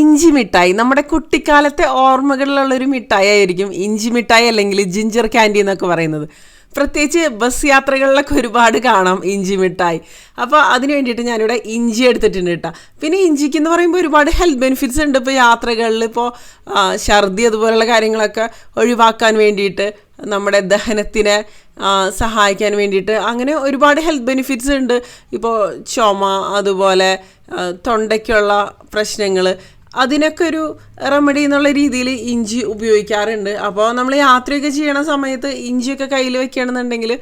ഇഞ്ചി മിഠായി. നമ്മുടെ കുട്ടിക്കാലത്തെ ഓർമ്മകളിലുള്ള ഒരു മിഠായി ആയിരിക്കും ഇഞ്ചി മിഠായി അല്ലെങ്കിൽ ജിഞ്ചർ ക്യാൻഡി എന്നൊക്കെ പറയുന്നത്. പ്രത്യേകിച്ച് ബസ് യാത്രകളിലൊക്കെ ഒരുപാട് കാണാം ഇഞ്ചി മിഠായി. അപ്പോൾ അതിന് വേണ്ടിയിട്ട് ഞാനിവിടെ ഇഞ്ചി എടുത്തിട്ടുണ്ട് കേട്ടോ. പിന്നെ ഇഞ്ചിക്ക് എന്ന് പറയുമ്പോൾ ഒരുപാട് ഹെൽത്ത് ബെനിഫിറ്റ്സ് ഉണ്ട്. ഇപ്പോൾ യാത്രകളിൽ ഇപ്പോൾ ഛർദി അതുപോലുള്ള കാര്യങ്ങളൊക്കെ ഒഴിവാക്കാൻ വേണ്ടിയിട്ട് നമ്മുടെ ദഹനത്തിനെ സഹായിക്കാൻ വേണ്ടിയിട്ട് അങ്ങനെ ഒരുപാട് ഹെൽത്ത് ബെനിഫിറ്റ്സ് ഉണ്ട്. ഇപ്പോൾ ചുമ അതുപോലെ തൊണ്ടയ്ക്കുള്ള പ്രശ്നങ്ങൾ അതിനൊക്കെ ഒരു റെമഡി എന്നുള്ള രീതിയിൽ ഇഞ്ചി ഉപയോഗിക്കാറുണ്ട്. അപ്പോൾ നമ്മൾ യാത്രയൊക്കെ ചെയ്യണ സമയത്ത് ഇഞ്ചിയൊക്കെ കയ്യിൽ വെക്കുകയാണെന്നുണ്ടെങ്കിൽ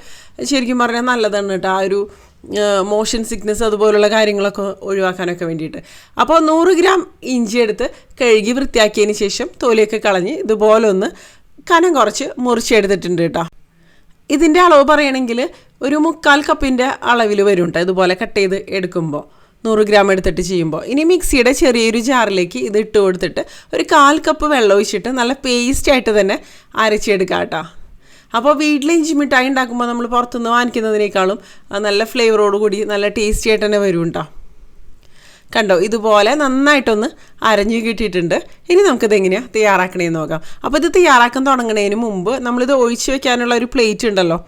ശരിക്കും പറഞ്ഞാൽ നല്ലതാണ് കേട്ടോ. ആ ഒരു മോഷൻ സിക്നസ് അതുപോലുള്ള കാര്യങ്ങളൊക്കെ ഒഴിവാക്കാനൊക്കെ വേണ്ടിയിട്ട്. അപ്പോൾ നൂറ് ഗ്രാം ഇഞ്ചി എടുത്ത് കഴുകി വൃത്തിയാക്കിയതിന് ശേഷം തൊലിയൊക്കെ കളഞ്ഞ് ഇതുപോലെ ഒന്ന് കനം കുറച്ച് മുറിച്ചെടുത്തിട്ടുണ്ട് കേട്ടോ. ഇതിന്റെ അളവ് പറയുകയാണെങ്കിൽ ഒരു മുക്കാൽ കപ്പിന്റെ അളവിൽ വരും കേട്ടോ ഇതുപോലെ കട്ട് ചെയ്ത് എടുക്കുമ്പോൾ. നൂറ് ഗ്രാം എടുത്തിട്ട് ചെയ്യുമ്പോൾ. ഇനി മിക്സിയുടെ ചെറിയൊരു ജാറിലേക്ക് ഇത് ഇട്ട് കൊടുത്തിട്ട് ഒരു കാൽ കപ്പ് വെള്ളം ഒഴിച്ചിട്ട് നല്ല പേസ്റ്റായിട്ട് തന്നെ അരച്ചെടുക്കാം കേട്ടോ. അപ്പോൾ വീട്ടിൽ ഇഞ്ചി മിഠായി ഉണ്ടാക്കുമ്പോൾ നമ്മൾ പുറത്തുനിന്ന് വാങ്ങിക്കുന്നതിനേക്കാളും നല്ല ഫ്ലേവറോട് കൂടി നല്ല ടേസ്റ്റി ആയിട്ട് തന്നെ വരും കേട്ടോ. കണ്ടോ? ഇതുപോലെ നന്നായിട്ടൊന്ന് അരഞ്ഞു കിട്ടിയിട്ടുണ്ട്. ഇനി നമുക്കിത് എങ്ങനെയാണ് തയ്യാറാക്കണേന്ന് നോക്കാം. അപ്പോൾ ഇത് തയ്യാറാക്കാൻ തുടങ്ങുന്നതിന് മുമ്പ് നമ്മളിത് ഒഴിച്ചു വെക്കാനുള്ള ഒരു പ്ലേറ്റ് ഉണ്ടല്ലോ.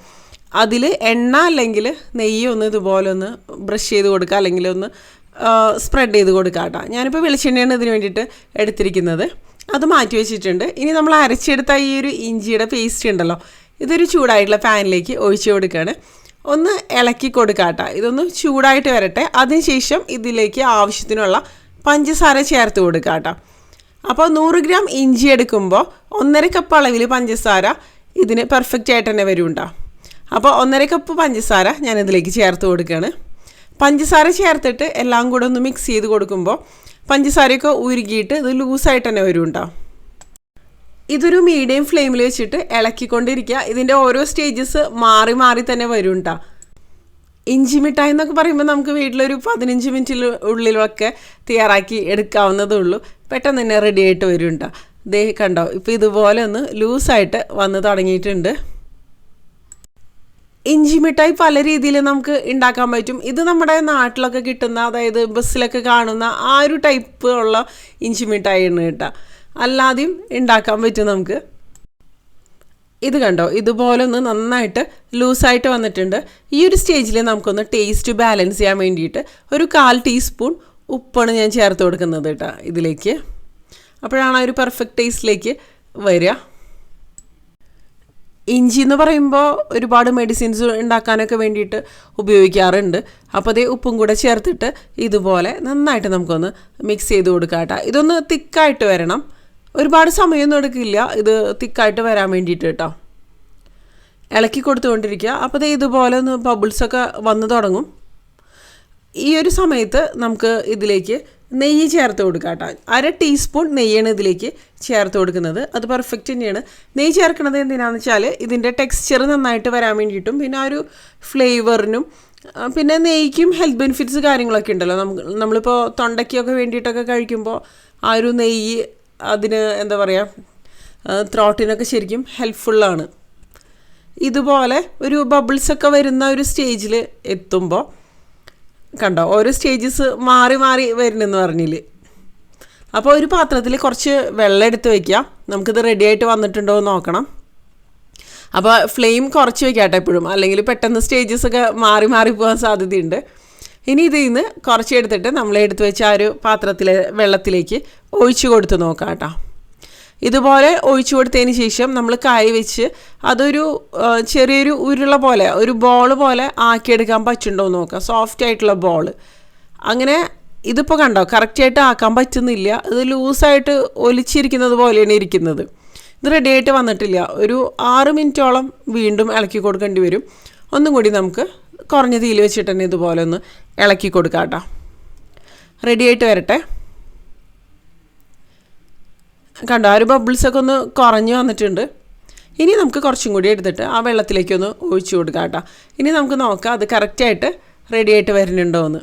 അതിൽ എണ്ണ അല്ലെങ്കിൽ നെയ്യ് ഒന്ന് ഇതുപോലെ ഒന്ന് ബ്രഷ് ചെയ്ത് കൊടുക്കുക. അല്ലെങ്കിൽ ഒന്ന് സ്പ്രെഡ് ചെയ്ത് കൊടുക്കുക കേട്ടോ. ഞാനിപ്പോൾ വെളിച്ചെണ്ണയാണ് ഇതിന് വേണ്ടിയിട്ട് എടുത്തിരിക്കുന്നത്. അത് മാറ്റി വെച്ചിട്ടുണ്ട്. ഇനി നമ്മൾ അരച്ചെടുത്ത ഈ ഒരു ഇഞ്ചിയുടെ പേസ്റ്റ് ഉണ്ടല്ലോ ഇതൊരു ചൂടായിട്ടുള്ള പാനിലേക്ക് ഒഴിച്ചു കൊടുക്കുകയാണ്. ഒന്ന് ഇളക്കി കൊടുക്കാട്ടോ ഇതൊന്ന് ചൂടായിട്ട് വരട്ടെ. അതിനുശേഷം ഇതിലേക്ക് ആവശ്യത്തിനുള്ള പഞ്ചസാര ചേർത്ത് കൊടുക്കാട്ടോ അപ്പോൾ നൂറ് ഗ്രാം ഇഞ്ചി എടുക്കുമ്പോൾ ഒന്നര കപ്പ് അളവിൽ പഞ്ചസാര ഇതിന് പെർഫെക്റ്റ് ആയിട്ട് തന്നെ വരുന്നുണ്ടോ അപ്പോൾ ഒന്നര കപ്പ് പഞ്ചസാര ഞാനിതിലേക്ക് ചേർത്ത് കൊടുക്കുകയാണ് പഞ്ചസാര ചേർത്തിട്ട് എല്ലാം കൂടെ ഒന്ന് മിക്സ് ചെയ്ത് കൊടുക്കുമ്പോൾ പഞ്ചസാരയൊക്കെ ഉരുകിയിട്ട് ഇത് ലൂസായിട്ട് തന്നെ വരും വരുന്നുണ്ടോ ഇതൊരു മീഡിയം ഫ്ലെയിമിൽ വെച്ചിട്ട് ഇളക്കിക്കൊണ്ടിരിക്കുക. ഇതിന്റെ ഓരോ സ്റ്റേജസ് മാറി മാറി തന്നെ വരും കേട്ടോ ഇഞ്ചി മിഠായി എന്നൊക്കെ പറയുമ്പോൾ നമുക്ക് വീട്ടിലൊരു പതിനഞ്ച് മിനിറ്റിൽ ഉള്ളിലൊക്കെ തയ്യാറാക്കി എടുക്കാവുന്നതേ ഉള്ളൂ. പെട്ടെന്ന് തന്നെ റെഡി ആയിട്ട് വരും കേട്ടോ ദേ കണ്ടോ ഇപ്പോൾ ഇതുപോലെ ഒന്ന് ലൂസായിട്ട് വന്ന് തുടങ്ങിയിട്ടുണ്ട്. ഇഞ്ചി മിഠായി പല രീതിയിൽ നമുക്ക് ഉണ്ടാക്കാൻ പറ്റും. ഇത് നമ്മുടെ നാട്ടിലൊക്കെ കിട്ടുന്ന അതായത് ബസ്സിലൊക്കെ കാണുന്ന ആ ഒരു ടൈപ്പ് ഉള്ള ഇഞ്ചി മിഠായി ആണ് കേട്ടോ. അല്ലാതെയും ഉണ്ടാക്കാൻ പറ്റും നമുക്ക്. ഇത് കണ്ടോ? ഇതുപോലെ ഒന്ന് നന്നായിട്ട് ലൂസായിട്ട് വന്നിട്ടുണ്ട്. ഈ ഒരു സ്റ്റേജിൽ നമുക്കൊന്ന് ടേസ്റ്റ് ബാലൻസ് ചെയ്യാൻ വേണ്ടിയിട്ട് ഒരു കാൽ ടീസ്പൂൺ ഉപ്പാണ് ഞാൻ ചേർത്ത് കൊടുക്കുന്നത് കേട്ടോ ഇതിലേക്ക്. അപ്പോഴാണ് ആ ഒരു പെർഫെക്റ്റ് ടേസ്റ്റിലേക്ക് വരിക. ഇഞ്ചി എന്ന് പറയുമ്പോൾ ഒരുപാട് മെഡിസിൻസ് ഉണ്ടാക്കാനൊക്കെ വേണ്ടിയിട്ട് ഉപയോഗിക്കാറുണ്ട്. അപ്പോൾ അതേ ഉപ്പും കൂടെ ചേർത്തിട്ട് ഇതുപോലെ നന്നായിട്ട് നമുക്കൊന്ന് മിക്സ് ചെയ്ത് കൊടുക്കാം കേട്ടോ ഇതൊന്ന് തിക്കായിട്ട് വരണം. ഒരുപാട് സമയമൊന്നും എടുക്കില്ല. ഇത് തിക്കായിട്ട് വരാൻ വേണ്ടിയിട്ട് കേട്ടോ ഇളക്കി കൊടുത്തുകൊണ്ടിരിക്കുക. അപ്പോൾ ഇതുപോലെ ഒന്ന് ബബിൾസൊക്കെ വന്ന് തുടങ്ങും. ഈ ഒരു സമയത്ത് നമുക്ക് ഇതിലേക്ക് നെയ്യ് ചേർത്ത് കൊടുക്കാം കേട്ടോ. അര ടീസ്പൂൺ നെയ്യാണ് ഇതിലേക്ക് ചേർത്ത് കൊടുക്കുന്നത്. അത് പെർഫെക്റ്റ് തന്നെയാണ്. നെയ്യ് ചേർക്കുന്നത് എന്തിനാണെന്ന് വെച്ചാൽ ഇതിന്റെ ടെക്സ്ചർ നന്നായിട്ട് വരാൻ വേണ്ടിയിട്ടും പിന്നെ ആ ഒരു ഫ്ലേവറിനും പിന്നെ നെയ്ക്കും ഹെൽത്ത് ബെനിഫിറ്റ്സ് കാര്യങ്ങളൊക്കെ ഉണ്ടല്ലോ. നമുക്ക് നമ്മളിപ്പോൾ തൊണ്ടയ്ക്കൊക്കെ വേണ്ടിയിട്ടൊക്കെ കഴിക്കുമ്പോൾ ആ ഒരു നെയ്യ് അതിന് എന്താ പറയുക ത്രോട്ടിനൊക്കെ ശരിക്കും ഹെൽപ്ഫുള്ളാണ് ഇതുപോലെ ഒരു ബബിൾസൊക്കെ വരുന്ന ഒരു സ്റ്റേജിൽ എത്തുമ്പോൾ കണ്ടോ? ഓരോ സ്റ്റേജസ് മാറി മാറി വരുന്നെന്ന് പറഞ്ഞില്ല? അപ്പോൾ ഒരു പാത്രത്തിൽ കുറച്ച് വെള്ളം എടുത്ത് വെക്കാം നമുക്കിത് റെഡി ആയിട്ട് വന്നിട്ടുണ്ടോ എന്ന് നോക്കണം. അപ്പോൾ ഫ്ലെയിം കുറച്ച് വെക്കാട്ടെ എപ്പോഴും. അല്ലെങ്കിൽ പെട്ടെന്ന് സ്റ്റേജസ് ഒക്കെ മാറി മാറി പോകാൻ സാധ്യതയുണ്ട്. ഇനി ഇതിൽ നിന്ന് കുറച്ച് എടുത്തിട്ട് നമ്മൾ എടുത്ത് വെച്ച ആ ഒരു പാത്രത്തിലെ വെള്ളത്തിലേക്ക് ഒഴിച്ചു കൊടുത്ത് നോക്കാം കേട്ടോ ഇതുപോലെ ഒഴിച്ചു കൊടുത്തതിന് ശേഷം നമ്മൾ കായ് വെച്ച് അതൊരു ചെറിയൊരു ഉരുള പോലെ ഒരു ബോൾ പോലെ ആക്കിയെടുക്കാൻ പറ്റുന്നുണ്ടോ എന്ന് നോക്കാം. സോഫ്റ്റ് ആയിട്ടുള്ള ബോൾ അങ്ങനെ ഇതിപ്പോൾ കണ്ടോ കറക്റ്റായിട്ട് ആക്കാൻ പറ്റുന്നില്ല. ഇത് ലൂസായിട്ട് ഒലിച്ചിരിക്കുന്നത് പോലെയാണ് ഇരിക്കുന്നത്. ഇത് റെഡി ആയിട്ട് വന്നിട്ടില്ല. ഒരു ആറ് മിനിറ്റോളം വീണ്ടും ഇളക്കി കൊടുക്കേണ്ടി വരും. ഒന്നും കൂടി നമുക്ക് കുറഞ്ഞ തീയിൽ വെച്ചിട്ട് തന്നെ ഇതുപോലെ ഒന്ന് ഇളക്കി കൊടുക്കാം കേട്ടോ. റെഡി ആയിട്ട് വരട്ടെ. കണ്ടോ ആ ഒരു ബബിൾസൊക്കെ ഒന്ന് കുറഞ്ഞു വന്നിട്ടുണ്ട്. ഇനി നമുക്ക് കുറച്ചും കൂടി എടുത്തിട്ട് ആ വെള്ളത്തിലേക്കൊന്ന് ഒഴിച്ചു കൊടുക്കാം കേട്ടോ. ഇനി നമുക്ക് നോക്കാം അത് കറക്റ്റായിട്ട് റെഡി ആയിട്ട് വരുന്നുണ്ടോ എന്ന്.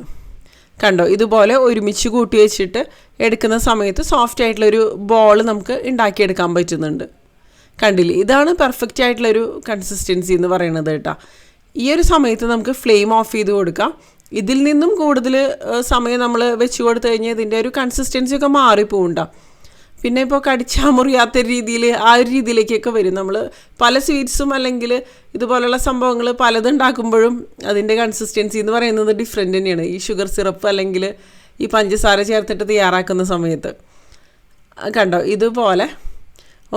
കണ്ടോ ഇതുപോലെ ഒരുമിച്ച് കൂട്ടി വെച്ചിട്ട് എടുക്കുന്ന സമയത്ത് സോഫ്റ്റ് ആയിട്ടുള്ളൊരു ബോൾ നമുക്ക് ഉണ്ടാക്കിയെടുക്കാൻ പറ്റുന്നുണ്ട്. കണ്ടില്ലേ ഇതാണ് പെർഫെക്റ്റ് ആയിട്ടുള്ളൊരു കൺസിസ്റ്റൻസി എന്ന് പറയുന്നത് കേട്ടോ. ഈ ഒരു സമയത്ത് നമുക്ക് ഫ്ലെയിം ഓഫ് ചെയ്ത് കൊടുക്കാം. ഇതിൽ നിന്നും കൂടുതൽ സമയം നമ്മൾ വെച്ച് കൊടുത്തു കഴിഞ്ഞാൽ ഇതിന്റെ ഒരു കൺസിസ്റ്റൻസി ഒക്കെ മാറിപ്പോണ്ടാവും പിന്നെ ഇപ്പോൾ കടിച്ചാൽ മുറിയാത്ത രീതിയിൽ ആ ഒരു രീതിയിലേക്കൊക്കെ വരും. നമ്മൾ പല സ്വീറ്റ്സും അല്ലെങ്കിൽ ഇതുപോലെയുള്ള സംഭവങ്ങൾ പലതുണ്ടാക്കുമ്പോഴും അതിന്റെ കൺസിസ്റ്റൻസി എന്ന് പറയുന്നത് ഡിഫറെന്റ് തന്നെയാണ്. ഈ ഷുഗർ സിറപ്പ് അല്ലെങ്കിൽ ഈ പഞ്ചസാര ചേർത്തിട്ട് തയ്യാറാക്കുന്ന സമയത്ത്. കണ്ടോ? ഇതുപോലെ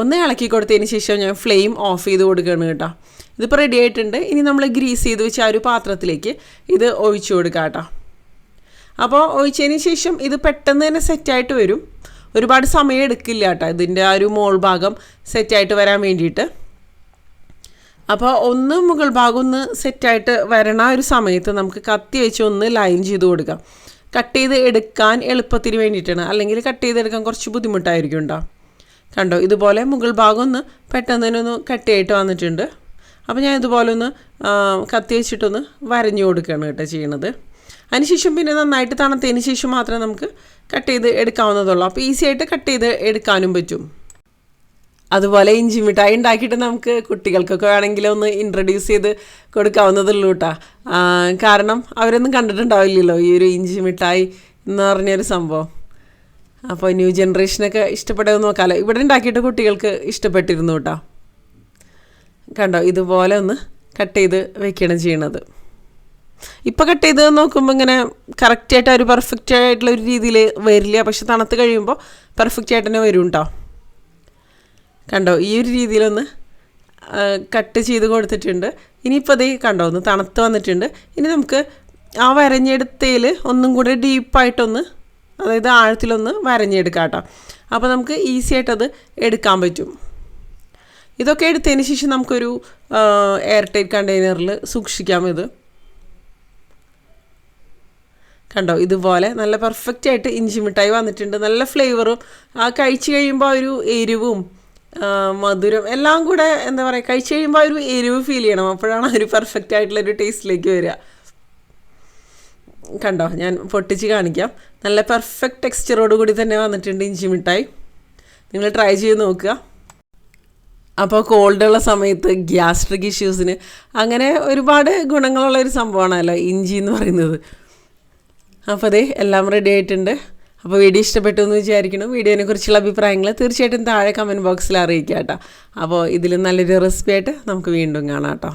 ഒന്ന് ഇളക്കി കൊടുത്തതിന് ശേഷം ഞാൻ ഫ്ലെയിം ഓഫ് ചെയ്ത് കൊടുക്കുകയാണ് കേട്ടോ. ഇതിപ്പോൾ റെഡി ആയിട്ടുണ്ട്. ഇനി നമ്മൾ ഗ്രീസ് ചെയ്ത് വെച്ച ആ ഒരു പാത്രത്തിലേക്ക് ഇത് ഒഴിച്ചു കൊടുക്കാം കേട്ടോ അപ്പോൾ ഒഴിച്ചതിന് ശേഷം ഇത് പെട്ടെന്ന് തന്നെ സെറ്റായിട്ട് വരും. ഒരുപാട് സമയം എടുക്കില്ല കേട്ടോ. ഇതിന്റെ ആ ഒരു മോൾ ഭാഗം സെറ്റായിട്ട് വരാൻ വേണ്ടിയിട്ട്. അപ്പോൾ ഒന്ന് മുകൾ ഭാഗം ഒന്ന് സെറ്റായിട്ട് വരണ ഒരു സമയത്ത് നമുക്ക് കത്തി വെച്ച് ഒന്ന് ലൈൻ ചെയ്ത് കൊടുക്കാം. കട്ട് ചെയ്ത് എടുക്കാൻ എളുപ്പത്തിന് വേണ്ടിയിട്ടാണ്. അല്ലെങ്കിൽ കട്ട് ചെയ്തെടുക്കാൻ കുറച്ച് ബുദ്ധിമുട്ടായിരിക്കും ഉണ്ടോ കണ്ടോ? ഇതുപോലെ മുകൾ ഭാഗം ഒന്ന് പെട്ടെന്ന് തന്നെ ഒന്ന് കട്ട് ചെയ്തിട്ട് വന്നിട്ടുണ്ട്. അപ്പോൾ ഞാൻ ഇതുപോലെ ഒന്ന് കത്തി വെച്ചിട്ടൊന്ന് വരഞ്ഞു കൊടുക്കുകയാണ് കേട്ടോ ചെയ്യണത്. അതിനുശേഷം പിന്നെ നന്നായിട്ട് തണുത്തതിന് ശേഷം മാത്രമേ നമുക്ക് കട്ട് ചെയ്ത് എടുക്കാവുന്നതുള്ളൂ. അപ്പോൾ ഈസി ആയിട്ട് കട്ട് ചെയ്ത് എടുക്കാനും പറ്റും. അതുപോലെ ഇഞ്ചി മിഠായി ഉണ്ടാക്കിയിട്ട് നമുക്ക് കുട്ടികൾക്കൊക്കെ വേണമെങ്കിൽ ഒന്ന് ഇൻട്രൊഡ്യൂസ് ചെയ്ത് കൊടുക്കാവുന്നതുള്ളൂ കേട്ടോ കാരണം അവരൊന്നും കണ്ടിട്ടുണ്ടാവില്ലല്ലോ ഈ ഒരു ഇഞ്ചി മിഠായി എന്ന് പറഞ്ഞൊരു സംഭവം. അപ്പോൾ ന്യൂ ജനറേഷനൊക്കെ ഇഷ്ടപ്പെടുമെന്ന് നോക്കാമല്ലോ ഇവിടെ ഉണ്ടാക്കിയിട്ട് കുട്ടികൾക്ക് ഇഷ്ടപ്പെട്ടിരുന്നു കേട്ടോ കണ്ടോ? ഇതുപോലെ ഒന്ന് കട്ട് ചെയ്ത് വെക്കണം ചെയ്യണത്. ഇപ്പോൾ കട്ട് ചെയ്ത് നോക്കുമ്പോൾ ഇങ്ങനെ കറക്റ്റായിട്ട് ഒരു പെർഫെക്റ്റ് ആയിട്ടുള്ള ഒരു രീതിയിൽ വരില്ല. പക്ഷെ തണുത്ത് കഴിയുമ്പോൾ പെർഫെക്റ്റ് ആയിട്ട് തന്നെ വരും കേട്ടോ കണ്ടോ? ഈ ഒരു രീതിയിലൊന്ന് കട്ട് ചെയ്ത് കൊടുത്തിട്ടുണ്ട്. ഇനിയിപ്പോൾ അതേ കണ്ടോ? ഒന്ന് തണുത്ത് വന്നിട്ടുണ്ട്. ഇനി നമുക്ക് ആ വരഞ്ഞെടുത്തതിൽ ഒന്നും കൂടെ ഡീപ്പായിട്ടൊന്ന് അതായത് ആഴത്തിലൊന്ന് വരഞ്ഞെടുക്കാം കേട്ടോ അപ്പോൾ നമുക്ക് ഈസി ആയിട്ടത് എടുക്കാൻ പറ്റും. ഇതൊക്കെ എടുത്തതിന് ശേഷം നമുക്കൊരു എയർ ടൈറ്റ് കണ്ടെയ്നറിൽ സൂക്ഷിക്കാം ഇത്. കണ്ടോ? ഇതുപോലെ നല്ല പെർഫെക്റ്റ് ആയിട്ട് ഇഞ്ചി മിഠായി വന്നിട്ടുണ്ട്. നല്ല ഫ്ലേവറും ആ കഴിച്ചു കഴിയുമ്പോൾ ഒരു എരിവും മധുരം എല്ലാം കൂടെ എന്താ പറയുക കഴിച്ചു കഴിയുമ്പോൾ ഒരു എരിവ് ഫീൽ ചെയ്യണം. അപ്പോഴാണ് ഒരു പെർഫെക്റ്റ് ആയിട്ടുള്ള ഒരു ടേസ്റ്റിലേക്ക് വരിക. കണ്ടോ? ഞാൻ പൊട്ടിച്ച് കാണിക്കാം. നല്ല പെർഫെക്റ്റ് ടെക്സ്ചറോട് കൂടി തന്നെ വന്നിട്ടുണ്ട് ഇഞ്ചി മിഠായി. നിങ്ങൾ ട്രൈ ചെയ്ത് നോക്കുക. അപ്പോൾ കോൾഡുള്ള സമയത്ത് ഗ്യാസ്ട്രിക് ഇഷ്യൂസിന് അങ്ങനെ ഒരുപാട് ഗുണങ്ങളുള്ള ഒരു സംഭവമാണല്ലോ ഇഞ്ചി എന്ന് പറയുന്നത്. അപ്പോൾ അതെ എല്ലാം റെഡി ആയിട്ടുണ്ട്. അപ്പോൾ വീഡിയോ ഇഷ്ടപ്പെട്ടു എന്ന് വിചാരിക്കണം വീഡിയോനെ കുറിച്ചുള്ള അഭിപ്രായങ്ങൾ തീർച്ചയായിട്ടും താഴെ കമന്റ് ബോക്സിൽ അറിയിക്കാം കേട്ടോ. അപ്പോൾ ഇതിൽ നല്ലൊരു റെസിപ്പി ആയിട്ട് നമുക്ക് വീണ്ടും കാണാം കേട്ടോ.